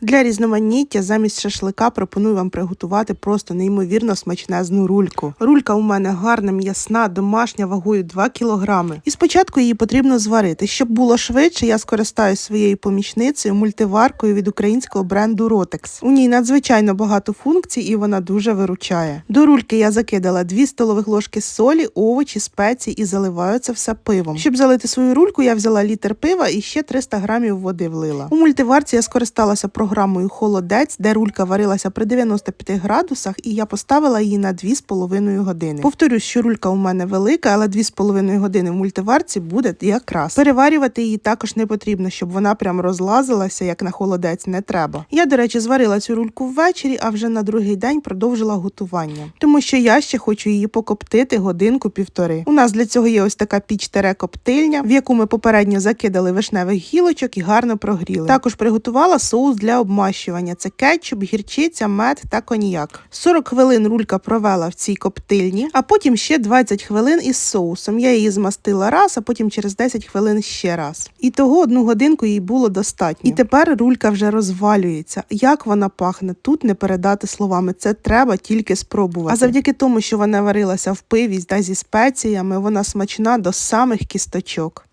Для різноманіття замість шашлика пропоную вам приготувати просто неймовірно смачнезну рульку. Рулька у мене гарна, м'ясна, домашня, вагою 2 кілограми. І спочатку її потрібно зварити. Щоб було швидше, я скористаюсь своєю помічницею мультиваркою від українського бренду Rotex. У ній надзвичайно багато функцій і вона дуже виручає. До рульки я закидала 2 столових ложки солі, овочі, спеції і заливаю це все пивом. Щоб залити свою рульку, я взяла літр пива і ще 300 грамів води влила. У мультиварці я скористалася програмою Холодець, де рулька варилася при 95 градусах, і я поставила її на 2,5 години. Повторюсь, що рулька у мене велика, але 2,5 години в мультиварці буде якраз. Переварювати її також не потрібно, щоб вона прям розлазилася, як на холодець, не треба. Я, до речі, зварила цю рульку ввечері, а вже на другий день продовжила готування, тому що я ще хочу її покоптити годинку-півтори. У нас для цього є ось така піч коптильня, в яку ми попередньо закидали вишневих гілочок і гарно прогріли. Також приготувала соус обмащування: це кетчуп, гірчиця, мед та коньяк. 40 хвилин рулька провела в цій коптильні, а потім ще 20 хвилин із соусом. Я її змастила раз, а потім через 10 хвилин ще раз. І того одну годинку їй було достатньо. І тепер рулька вже розвалюється. Як вона пахне, тут не передати словами. Це треба тільки спробувати. А завдяки тому, що вона варилася в пиві та зі спеціями, вона смачна до самих кісточок.